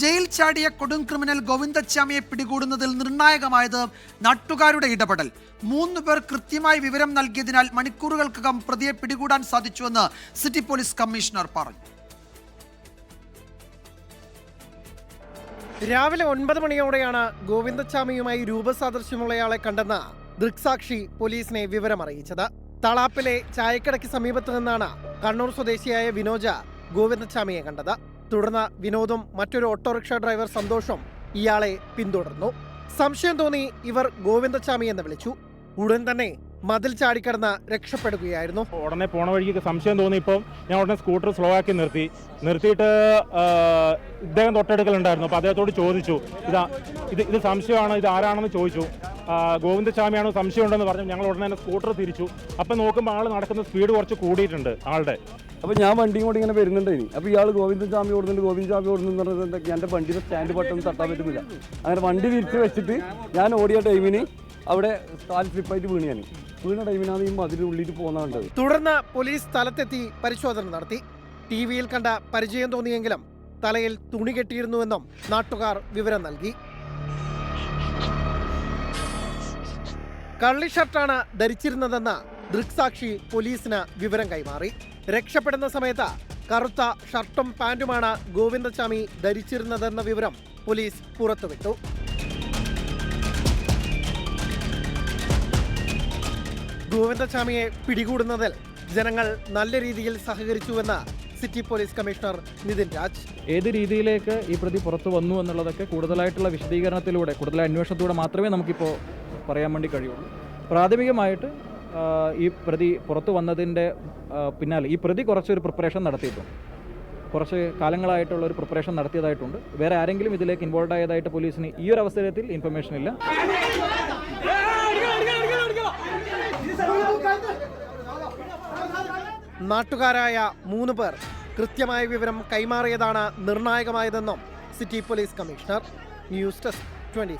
Jail ചാടിയ കൊടും criminal ഗോവിന്ദച്ചാമിയെ പിടികൂടുന്നതിൽ നിർണായകമായത് നാട്ടുകാരുടെ ഇടപെടൽ. മൂന്ന് പേർ കൃത്യമായി വിവരം നൽകിയതിനാൽ മണിക്കൂറുകൾക്കകം പ്രതിയെ പിടികൂടാൻ സാധിച്ചുവെന്ന് സിറ്റി പോലീസ് കമ്മീഷണർ പറഞ്ഞു. രാവിലെ ഒൻപത് മണിയോടെയാണ് ഗോവിന്ദച്ചാമിയുമായി രൂപസാദൃശ്യമുള്ളയാളെ കണ്ടെന്ന് ദൃക്സാക്ഷി പോലീസിനെ വിവരമറിയിച്ചത്. തളാപ്പിലെ ചായക്കടയ്ക്ക് സമീപത്ത് നിന്നാണ് കണ്ണൂർ സ്വദേശിയായ വിനോജ ഗോവിന്ദച്ചാമിയെ കണ്ടത്. തുടർന്ന് വിനോദും മറ്റൊരു ഓട്ടോറിക്ഷ ഡ്രൈവർ സന്തോഷും ഇയാളെ പിന്തുടർന്നു. സംശയം തോന്നി ഇവർ ഗോവിന്ദച്ചാമി എന്ന് വിളിച്ചു. ഉടൻ തന്നെ മതിൽ ചാടിക്കടന്ന് രക്ഷപ്പെടുകയായിരുന്നു. ഉടനെ പോണ വഴിക്ക് സംശയം തോന്നി. തോന്നിയപ്പോൾ ഞാൻ ഉടനെ സ്കൂട്ടർ സ്ലോ ആക്കി നിർത്തി. നിർത്തിയിട്ട് ഇദ്ദേഹം തൊട്ടടുക്കലുണ്ടായിരുന്നു. അപ്പോൾ അദ്ദേഹത്തോട് ചോദിച്ചു ഇതാ ഇത് ഇത് സംശയമാണ്? ഇത് ആരാണെന്ന് ചോദിച്ചു. ഗോവിന്ദസ്വാമിയാണ് ഗോവിന്ദസ്വാമിയാണോ സംശയം ഉണ്ടെന്ന് പറഞ്ഞു. ഞങ്ങൾ ഉടനെ തന്നെ സ്കൂട്ടർ തിരിച്ചു. അപ്പം നോക്കുമ്പോൾ ആൾ നടക്കുന്ന സ്പീഡ് കുറച്ച് കൂടിയിട്ടുണ്ട് ആളുടെ. അപ്പൊ ഞാൻ വണ്ടിയും കൊണ്ട് ഇങ്ങനെ വരുന്നുണ്ട് ഇനി അപ്പോൾ ഇയാൾ ഗോവിന്ദൻ സ്വാമി ഓടുന്നുണ്ട് ഗോവിന്ദൻ സ്വാമി ഓടുന്നു എന്റെ വണ്ടിയുടെ സ്റ്റാൻഡ് പെട്ടെന്ന് തട്ടാൻ പറ്റുന്നില്ല. അങ്ങനെ വണ്ടി തിരിച്ച് വെച്ചിട്ട് ഞാൻ ഓടിയ ടൈമിന് അവിടെ കാൽ സ്ലിപ്പായിട്ട് വീണ് ഞാൻ വീണ ടൈമിനാണ് ഈ മതിൽ ഉള്ളിൽ പോകുന്ന തുടർന്ന് പോലീസ് സ്ഥലത്തെത്തി പരിശോധന നടത്തി. ടി വിയിൽ കണ്ട പരിചയം തോന്നിയെങ്കിലും തലയിൽ തുണി കെട്ടിയിരുന്നുവെന്നും നാട്ടുകാർ വിവരം നൽകി. കള്ളി ഷർട്ടാണ് ധരിച്ചിരുന്നതെന്ന് ദൃക്സാക്ഷി പോലീസിന് വിവരം കൈമാറി. രക്ഷപ്പെടുന്ന സമയത്ത് കറുത്ത ഷർട്ടും പാന്റുമാണ് ഗോവിന്ദസ്വാമി ധരിച്ചിരുന്നതെന്ന വിവരം പോലീസ് പുറത്തുവിട്ടു. ഗോവിന്ദസ്വാമിയെ പിടികൂടുന്നതിൽ ജനങ്ങൾ നല്ല രീതിയിൽ സഹകരിച്ചുവെന്ന് city police commissioner Nithin Raj. ഏത് രീതിയിലേക്ക് ഈ പ്രതി പുറത്തു വന്നു എന്നുള്ളതൊക്കെ കൂടുതലായിട്ടുള്ള വിശദീകരണത്തിലൂടെ കൂടുതൽ അന്വേഷണത്തിലൂടെ മാത്രമേ നമുക്കിപ്പോൾ പറയാൻ വേണ്ടി കഴിയുള്ളൂ. പ്രാഥമികമായിട്ട് ഈ പ്രതി പുറത്തു വന്നതിന്റെ പിന്നാലെ ഈ പ്രതി കുറച്ചൊരു പ്രിപ്പറേഷൻ നടത്തിയിട്ടുണ്ട്. കുറച്ച് കാലങ്ങളായിട്ടുള്ള ഒരു പ്രിപ്പറേഷൻ നടത്തിയതായിട്ടുണ്ട്. വേറെ ആരെങ്കിലും ഇതിലേക്ക് ഇൻവോൾവ് ആയതായിട്ട് പോലീസിന് ഈ ഒരു അവസരത്തിൽ ഇൻഫർമേഷൻ ഇല്ല. നാട്ടുകാരായ മൂന്ന് പേർ കൃത്യമായ വിവരം കൈമാറിയതാണ് നിർണായകമായതെന്നും city police commissioner. News desk twenty